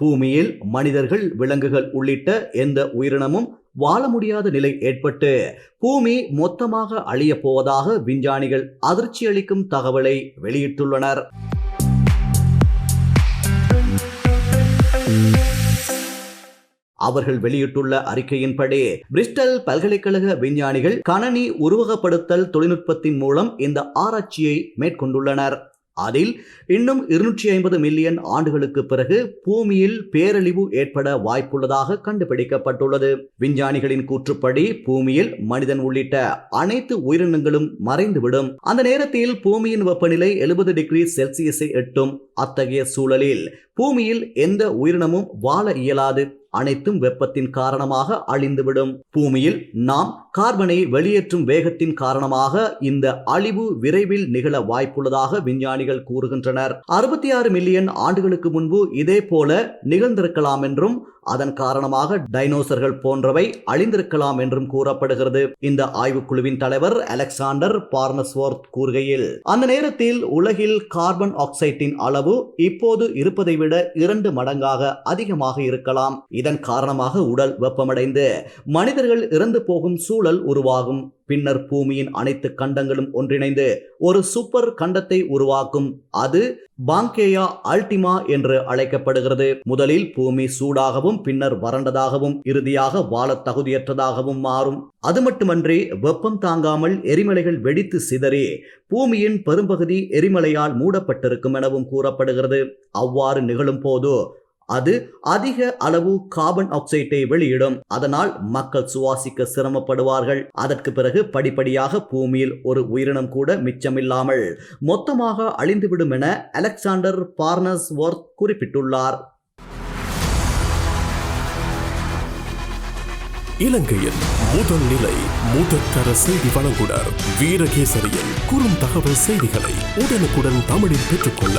பூமியில் மனிதர்கள் விலங்குகள் உள்ளிட்ட எந்த உயிரினமும் வாழ முடியாத நிலை ஏற்பட்டு பூமி மொத்தமாக அழியப் போவதாக விஞ்ஞானிகள் அதிர்ச்சியளிக்கும் தகவலை வெளியிட்டுள்ளனர். அவர்கள் வெளியிட்டுள்ள அறிக்கையின்படி பிரிஸ்டல் பல்கலைக்கழக விஞ்ஞானிகள் கணனி உருவகப்படுத்தல் தொழில்நுட்பத்தின் மூலம் இந்த ஆராய்ச்சியை மேற்கொண்டுள்ளனர். அதில் இன்னும் இருநூற்றி ஐம்பது மில்லியன் ஆண்டுகளுக்கு பிறகு பூமியில் பேரழிவு ஏற்பட வாய்ப்புள்ளதாக கண்டுபிடிக்கப்பட்டுள்ளது. விஞ்ஞானிகளின் கூற்றுப்படி பூமியில் மனிதன் உள்ளிட்ட அனைத்து உயிரினங்களும் மறைந்துவிடும். அந்த நேரத்தில் பூமியின் வெப்பநிலை எழுபது டிகிரி செல்சியஸை எட்டும். அத்தகைய சூழலில் பூமியில் எந்த உயிரினமும் வாழ இயலாது. அனைத்தும் வெப்பத்தின் காரணமாக அழிந்துவிடும். பூமியில் நாம் கார்பனை வெளியேற்றும் வேகத்தின் காரணமாக இந்த அழிவு விரைவில் நிகழ வாய்ப்புள்ளதாக விஞ்ஞானிகள் கூறுகின்றனர். அறுபத்தி ஆறு மில்லியன் ஆண்டுகளுக்கு முன்பு இதே போல நிகழ்ந்திருக்கலாம் என்றும் அதன் காரணமாக டைனோசர்கள் போன்றவை அழிந்திருக்கலாம் என்றும் கூறப்படுகிறது. இந்த ஆய்வுக்குழுவின் தலைவர் அலெக்சாண்டர் பார்னஸ்வர்த் கூறுகையில் அந்த நேரத்தில் உலகில் கார்பன் ஆக்சைட்டின் அளவு இப்போது இருப்பதை விட இரண்டு மடங்காக அதிகமாக இருக்கலாம். இதன் காரணமாக உடல் வெப்பமடைந்து மனிதர்கள் இறந்து போகும் சூழல் உருவாகும். பின்னர் பூமியின் அனைத்து கண்டங்களும் ஒன்றிணைந்து ஒரு சூப்பர் கண்டத்தை உருவாக்கும். அது பாங்கேயா அல்டிமா என்று அழைக்கப்படுகிறது. முதலில் பூமி சூடாகவும் பின்னர் வறண்டதாகவும் இறுதியாக வாழ தகுதியற்றதாகவும் மாறும். அது மட்டுமன்றி வெப்பம் தாங்காமல் எரிமலைகள் வெடித்து சிதறி பூமியின் பெரும்பகுதி எரிமலையால் மூடப்பட்டிருக்கும் எனவும் கூறப்படுகிறது. அவ்வாறு நிகழும் போது அது அதிக அளவு கார்பன் ஆக்சைட்டை வெளியிடும். அதனால் மக்கள் சுவாசிக்க சிரமப்படுவார்கள். அதற்கு பிறகு படிப்படியாக பூமியில் ஒரு உயிரினம் கூட மிச்சமில்லாமல் மொத்தமாக அழிந்துவிடும் என அலெக்சாண்டர் பார்னஸ் ஒர்த் குறிப்பிட்டுள்ளார். இலங்கையின் முதல் நிலை முதற்கர செய்தி வழங்குனர் வீரகேசரியின் குறும் தகவல் செய்திகளை உடனுக்குடன் தமிழில் பெற்றுக்கொள்ள